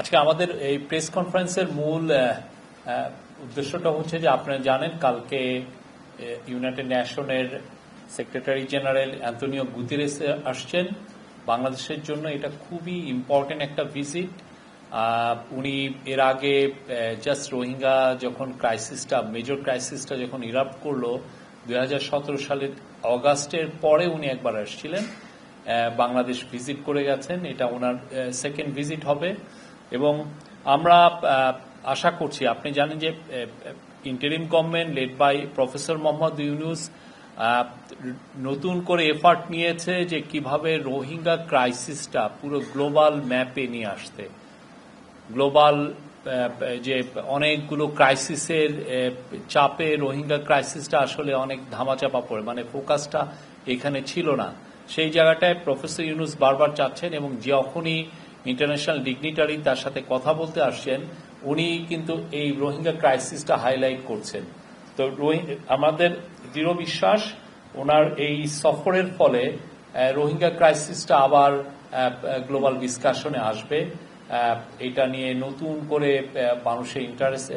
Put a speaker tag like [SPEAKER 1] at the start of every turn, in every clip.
[SPEAKER 1] আজকে আমাদের এই প্রেস কনফারেন্সের মূল উদ্দেশ্যটা হচ্ছে যে আপনারা জানেন, কালকে ইউনাইটেড নেশনের সেক্রেটারি জেনারেল অ্যান্টনিও গুতিরেস আসছেন। বাংলাদেশের জন্য এটা খুবই ইম্পর্টেন্ট একটা ভিজিট। উনি এর আগে জাস্ট রোহিঙ্গা যখন ক্রাইসিসটা, মেজর ক্রাইসিসটা যখন ইরাপ্ট করল, দুই হাজার সতেরো সালের অগাস্টের পরে উনি একবার আসছিলেন। বাংলাদেশ ভিজিট করে গেছেন। এটা ওনার সেকেন্ড ভিজিট হবে। এবং আমরা আশা করছি, আপনি জানেন যে interim government led by professor Mohammad Yunus নতুন করে এফার্ট নিয়েছে যে কীভাবে রোহিঙ্গা ক্রাইসিসটা পুরো গ্লোবাল ম্যাপে নিয়ে আসতে। গ্লোবাল যে অনেকগুলো ক্রাইসিসের চাপে রোহিঙ্গা ক্রাইসিসটা আসলে অনেক ধামাচাপা পড়ে মানে ফোকাসটা এখানে ছিল না। সেই জায়গাটায় প্রফেসর ইউনুস বারবার চাচ্ছেন এবং যখনই ইন্টারন্যাশনাল ডিগনিটারি তার সাথে কথা বলতে আসছেন, উনি কিন্তু এই রোহিঙ্গা ক্রাইসিসটা হাইলাইট করছেন। তো আমাদের দৃঢ় বিশ্বাস, ওনার এই সফরের ফলে রোহিঙ্গা ক্রাইসিসটা আবার গ্লোবাল ডিসকাশনে আসবে। এটা নিয়ে নতুন করে মানুষের ইন্টারেস্ট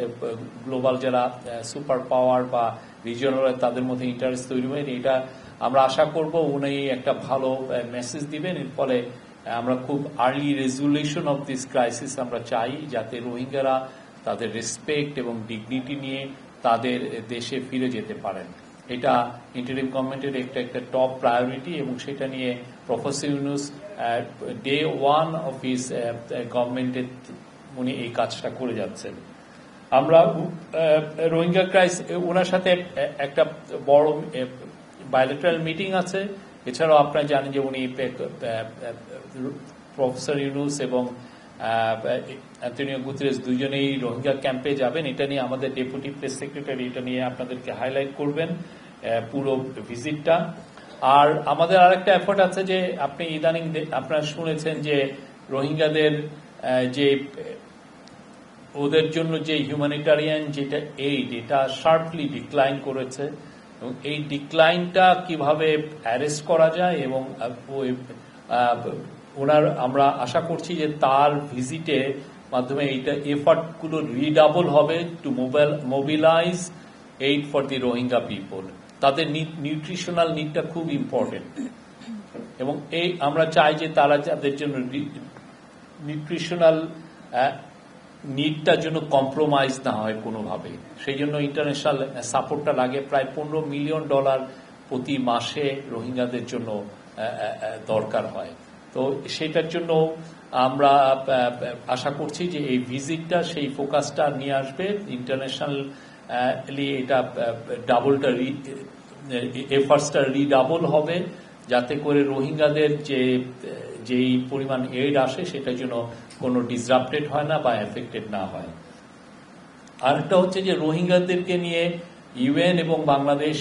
[SPEAKER 1] গ্লোবাল যারা সুপার পাওয়ার বা রিজিয়নাল তাদের মধ্যে ইন্টারেস্ট তৈরি হয় এটা আমরা আশা করব উনি একটা ভালো মেসেজ দিবেন। এর ফলে আমরা খুব early resolution of this crisis আমরা চাই যাতে রোহিঙ্গারা তাদের রেসপেক্ট এবং ডিগনিটি নিয়ে তাদের দেশে ফিরে যেতে পারেন। এটা ইন্টারিম গভর্নমেন্টের একটা একটা টপ প্রায়োরিটি এবং সেটা নিয়ে professor Yunus day one of his গভর্নমেন্টের উনি এই কাজটা করে যাচ্ছেন। আমরা রোহিঙ্গা ক্রাইস ওনার সাথে একটা বড় বায়োলেটারাল মিটিং আছে। এছাড়াও আপনারা জানেন যে উনি প্রফেসর ইউনুস এবং অ্যান্টনিও গুতরেস দুজনেই রোহিঙ্গা ক্যাম্পে যাবেন। এটা নিয়ে আমাদের ডেপুটি প্রেস সেক্রেটারি এটা নিয়ে আপনাদেরকে হাইলাইট করবেন পুরো ভিজিটটা। আর আমাদের আরেকটা এফোর্ট আছে যে আপনি ইদানিং আপনারা শুনেছেন যে রোহিঙ্গাদের যে, ওদের জন্য যে হিউম্যানিটারিয়ান যেটা এইড এটা শার্পলি ডিক্লাইন করেছে। এবং এই ডিক্লাইনটা কীভাবে অ্যারেস্ট করা যায় এবং ওনার আমরা আশা করছি যে তার ভিজিটে মাধ্যমে এইটা এফার্টগুলো রিডাবল হবে to mobile mobilize aid for the Rohingya people তাদের নিউট্রিশনাল নিডটা খুব ইম্পর্টেন্ট এবং এই, আমরা চাই যে তারা যাদের জন্য নিউট্রিশনাল নিডটার জন্য কম্প্রোমাইজ না হয় কোনোভাবে সেই জন্য ইন্টারন্যাশনাল সাপোর্টটা লাগে। প্রায় পনেরো মিলিয়ন ডলার প্রতি মাসে রোহিঙ্গাদের জন্য দরকার হয়। তো সেটার জন্য আমরা আশা করছি যে এই ভিজিটটা সেই ফোকাসটা নিয়ে আসবে। ইন্টারন্যাশনাল এটা ডাবলটা রি এফার্টসটা রিডাবল হবে। যাতে করে রোহিঙ্গাদের যে যেই পরিমাণ এইড আসে, সেটার জন্য কোনো ডিসরাপ্টেড হয় না বা এফেক্টেড না হয়। আরেকটা হচ্ছে যে রোহিঙ্গাদেরকে নিয়ে ইউএন এবং বাংলাদেশ,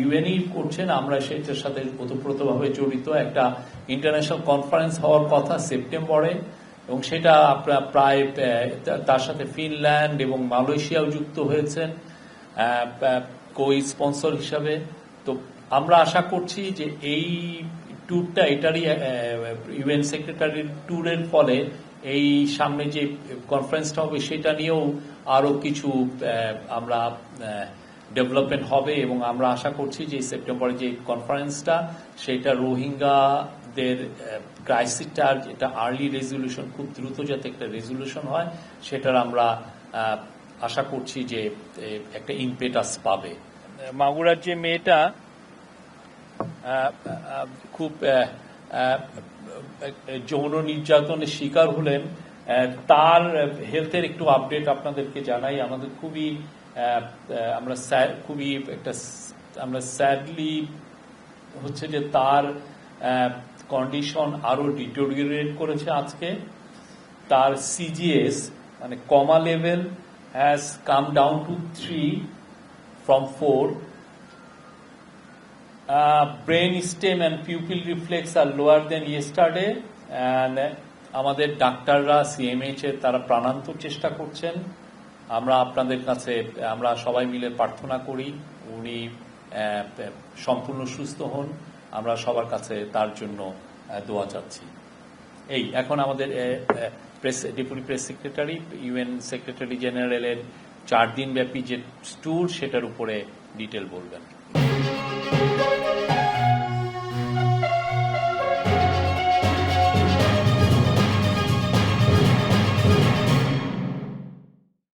[SPEAKER 1] ইউএনই করছেন, আমরা সেটার সাথে ওতপ্রোতভাবে জড়িত। একটা ইন্টারন্যাশনাল কনফারেন্স হওয়ার কথা সেপ্টেম্বরে, এবং সেটা আপনার প্রায়, তার সাথে ফিনল্যান্ড এবং মালয়েশিয়াও যুক্ত হয়েছেন কো স্পন্সর হিসাবে। তো আমরা আশা করছি যে এই ট্যুরটা এটারই ইউএন সেক্রেটারির ট্যুরের ফলে এই সামনে যে কনফারেন্সটা হবে, সেটা নিয়েও আরও কিছু আমরা ডেভেলপমেন্ট হবে এবং আমরা আশা করছি যে সেপ্টেম্বরে যে কনফারেন্সটা সেটা রোহিঙ্গাদের ক্রাইসিসটার যেটা আর্লি রেজলিউশন খুব দ্রুত যাতে একটা রেজলিউশন হয়, সেটার আমরা আশা করছি যে একটা ইম্পেটাস পাবে। মাগুরার যে মেয়েটা খুব যৌন নির্যাতনের শিকার হলেন। তার হেলথের একটু আপডেট আপনাদেরকে জানাই। আমাদের খুবই আমরা খুবই একটা আমরা স্যাডলি হচ্ছে যে তার কন্ডিশন আরও ডিটোরিয়েট করেছে আজকে। তার সিজিএস মানে coma level has come down to three from four brain stem and pupil reflex R lower than yesterday and আমাদের ডাক্তাররা সিএমএইচ এর তারা প্রাণান্তর চেষ্টা করছেন। আমরা আপনাদের কাছে, আমরা সবাই মিলে প্রার্থনা করি, উনি সম্পূর্ণ সুস্থ হন। আমরা সবার কাছে তার জন্য দোয়া চাচ্ছি। এই, এখন আমাদের press, deputy press secretary, UN secretary জেনারেলের চার দিন ব্যাপী যে ট্যুর, সেটার উপরে ডিটেল বলবেন।